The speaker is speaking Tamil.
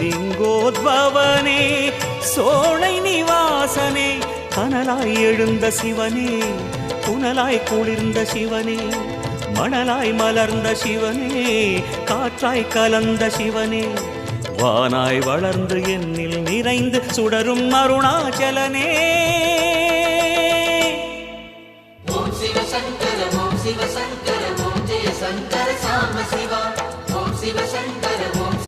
லிங்கோத்பவனே சோழை நிவாசனே கனலாய் எழுந்த சிவனே புனலாய் குளிர்ந்த சிவனே மணலாய் மலர்ந்த சிவனே காற்றாய் கலந்த சிவனே வானாய் வளர்ந்து என்னில் நிறைந்து சுடரும் அருணாச்சலனே. ஓம் சிவ சங்கர ஓம் சிவ சங்கர ஓம் ஜெய சங்கர சாம சிவா.